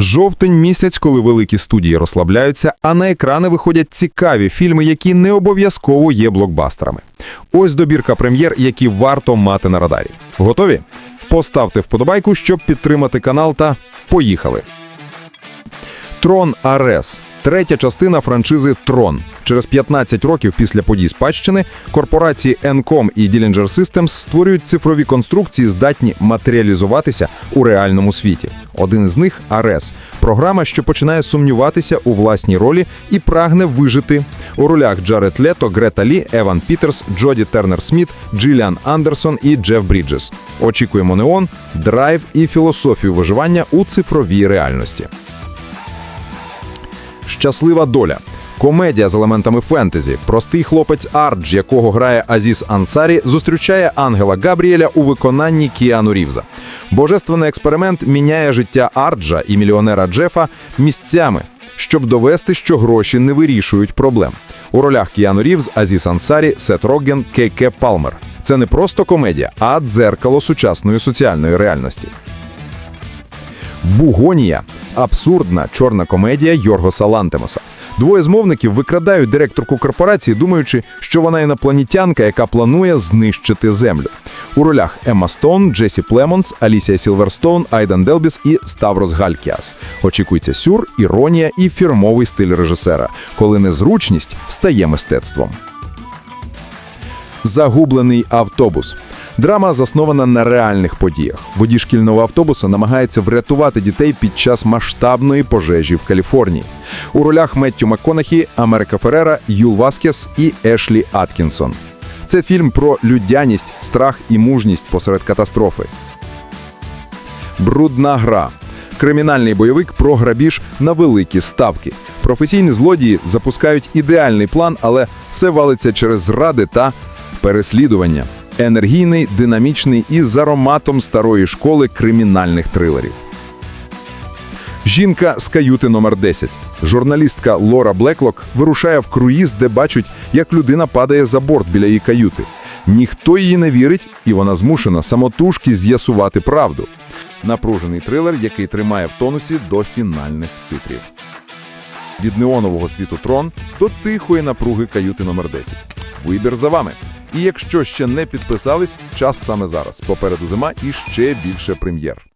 Жовтень місяць, коли великі студії розслабляються, а на екрани виходять цікаві фільми, які не обов'язково є блокбастерами. Ось добірка прем'єр, які варто мати на радарі. Готові? Поставте вподобайку, щоб підтримати канал та поїхали. Трон Арес третя частина франшизи Трон. Через 15 років після подій спадщини корпорації Encom і Dillinger Systems створюють цифрові конструкції, здатні матеріалізуватися у реальному світі. Один із них Арес програма, що починає сумніватися у власній ролі і прагне вижити. У ролях Джаред Лето, Грета Лі, Еван Пітерс, Джоді Тернер Сміт, Джиліан Андерсон і Джеф Бріджес. Очікуємо неон, драйв і філософію виживання у цифровій реальності. Щаслива доля. Комедія з елементами фентезі. Простий хлопець Ардж, якого грає Азіс Ансарі, зустрічає ангела Габріеля у виконанні Кіану Рівза. Божественний експеримент міняє життя Арджа і мільйонера Джефа місцями, щоб довести, що гроші не вирішують проблем. У ролях Кіану Рівз, Азіс Ансарі, Сет Роген, Кейке Палмер. Це не просто комедія, а дзеркало сучасної соціальної реальності. Бугонія абсурдна чорна комедія Йоргоса Лантемоса. Двоє змовників викрадають директорку корпорації, думаючи, що вона інопланетянка, яка планує знищити землю. У ролях Емма Стоун, Джесі Племонс, Алісія Сілверстоун, Айдан Делбіс і Ставрос Галькіас. Очікується сюр, іронія і фірмовий стиль режисера, коли незручність стає мистецтвом. Загублений автобус. Драма заснована на реальних подіях. Водій шкільного автобуса намагається врятувати дітей під час масштабної пожежі в Каліфорнії. У ролях Меттю МакКонахі, Америка Феррера, Юл Васкес і Ешлі Аткінсон. Це фільм про людяність, страх і мужність посеред катастрофи. Брудна гра. Кримінальний бойовик про грабіж на великі ставки. Професійні злодії запускають ідеальний план, але все валиться через зради та переслідування. Енергійний, динамічний і з ароматом старої школи кримінальних трилерів. Жінка з каюти номер 10 Журналістка Лора Блеклок вирушає в круїз, де бачить, як людина падає за борт біля її каюти. Ніхто її не вірить, і вона змушена самотужки з'ясувати правду. Напружений трилер, який тримає в тонусі до фінальних титрів. Від неонового світу трон до тихої напруги каюти номер 10. Вибір за вами. І якщо ще не підписались, час саме зараз. Попереду зима і ще більше прем'єр.